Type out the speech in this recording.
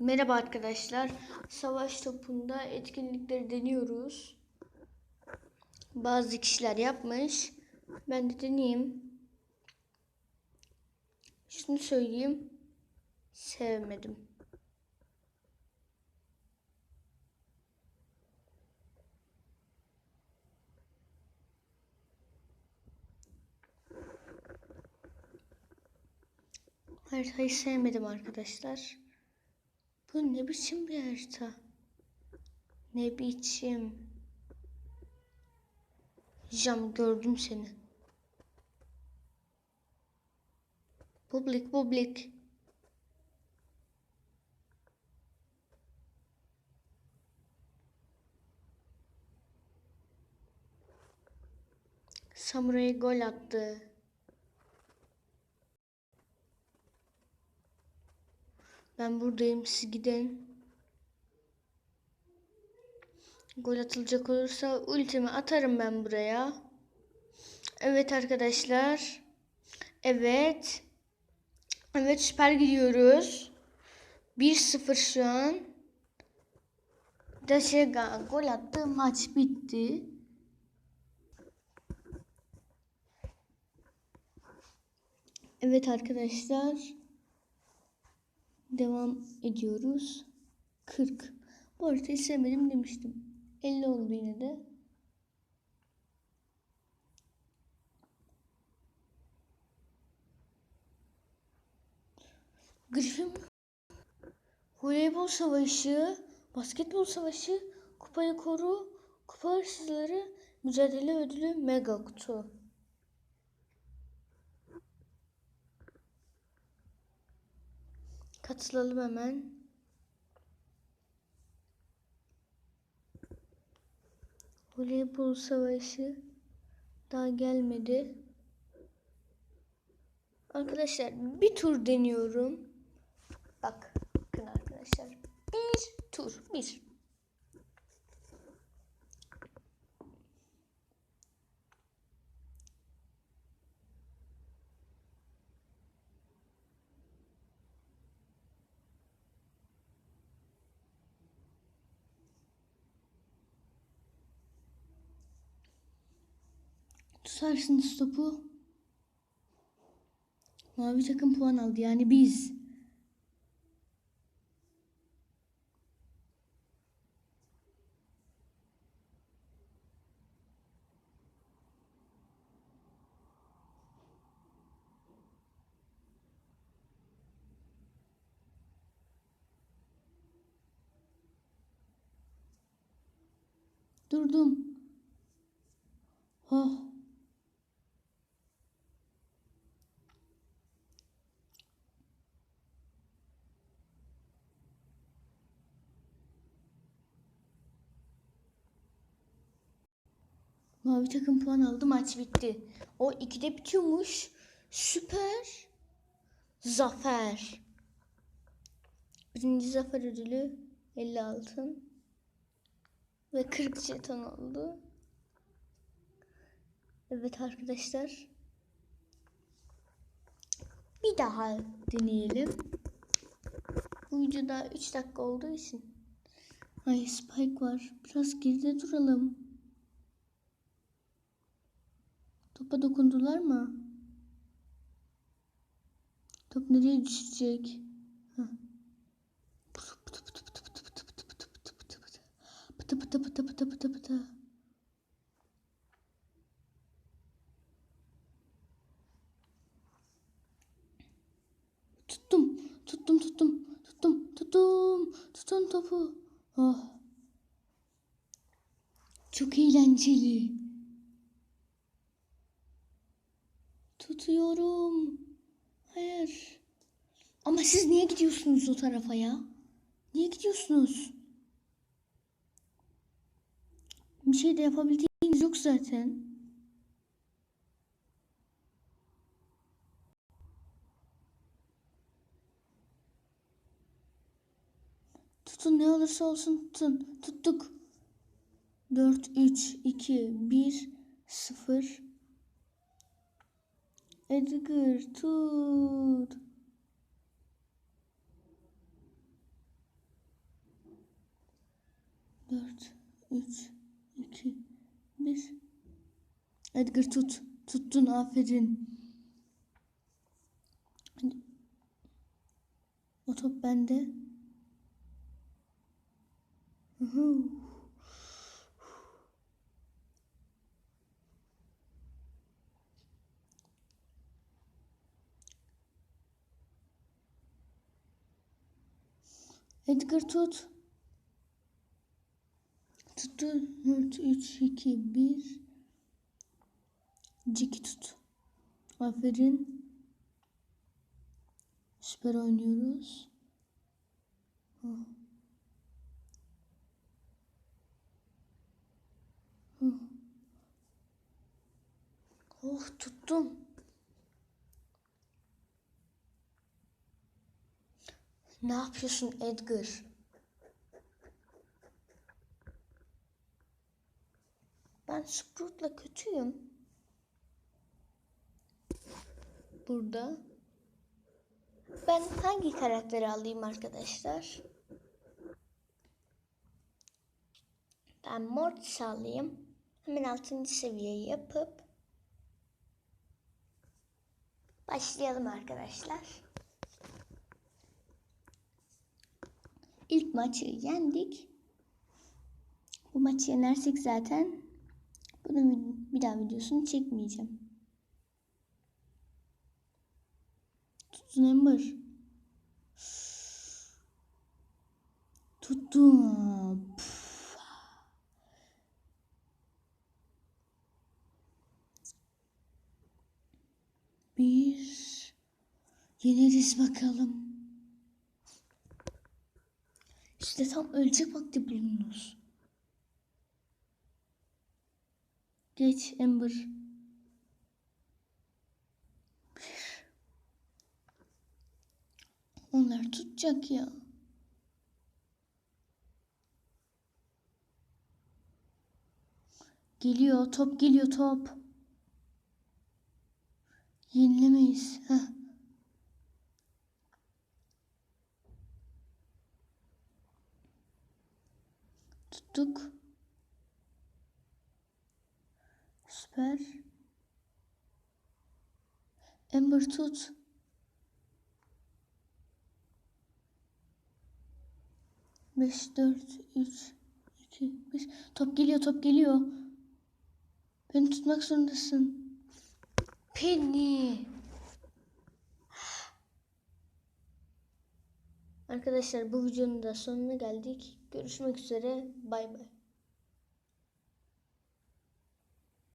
Merhaba arkadaşlar. Savaş topunda etkinlikleri deniyoruz. Bazı kişiler yapmış. Ben de deneyeyim. Şunu söyleyeyim. Sevmedim. Haritayı sevmedim arkadaşlar. Bu ne biçim bir harita? Ne biçim? Cam gördüm seni. Public public. Samuray gol attı. Ben buradayım siz gidin. Gol atılacak olursa ultimi atarım ben buraya. Evet arkadaşlar. Evet. Evet süper gidiyoruz. 1-0 şu an. Daşega gol attı. Maç bitti. Evet arkadaşlar. Devam ediyoruz. 40. Bu haritayı sevmedim demiştim. 50 oldu yine de. Griffin voleybol savaşı, basketbol savaşı, kupayı koru, kupa hırsızları, mücadele ödülü mega kutu. Katılalım hemen. Voleybol savaşı daha gelmedi. Arkadaşlar bir tur deniyorum. Bak arkadaşlar. Bir tur. Bir. Tutarsınız topu. Mavi takım puan aldı yani biz. Durdum. Oh. Mavi takım puan aldı. Maç bitti. O ikide bitiyormuş. Süper. Zafer. Birinci zafer ödülü 50 altın. Ve 40 jeton oldu. Evet arkadaşlar. Bir daha deneyelim. Bu videoda 3 dakika olduğu için. Ay Spike var. Biraz geride duralım. Topa dokundular mı? Top nereye düşecek? Heh. Pıtı pıtı pıtı pıtı pıtı pıtı. Tuttum. Tuttum tuttum. Tuttum. Tuttum. Tuttum topu. Oh. Çok eğlenceli. Gidiyorsunuz o tarafa ya? Niye gidiyorsunuz? Bir şey de yapabildiğiniz yok zaten. Tutun ne olursa olsun tutun. Tuttuk. 4, 3, 2, 1, 0. Edgar tut. 4, 3, 2, 1. Edgar tut. Tuttun aferin. O top bende. Edgar tut. Tuttu. 4, 3, 2, 1. Ciki tut. Aferin. Süper oynuyoruz. Hı. Hı. Oh tuttum. Ne yapıyorsun Edgar? Ben Sprout'la kötüyüm. Burada. Ben hangi karakteri alayım arkadaşlar? Ben Mortis alayım. Hemen 6. seviyeyi yapıp başlayalım arkadaşlar. İlk maçı yendik. Bu maçı yenersek zaten bunun bir daha videosunu çekmeyeceğim. Tutun Ember. Tuttum. Bir. Yeneriz bakalım. İşte tam ölecek vakti bulundunuz. Geç Ember. Onlar tutacak ya. Geliyor top geliyor top. Yenilemeyiz. Heh. Tuttuk. Süper. Ember tut. Beş, dört, üç, iki, beş. Top geliyor, top geliyor. Beni tutmak zorundasın. Penny. Arkadaşlar bu videonun da sonuna geldik. Görüşmek üzere. Bay bay.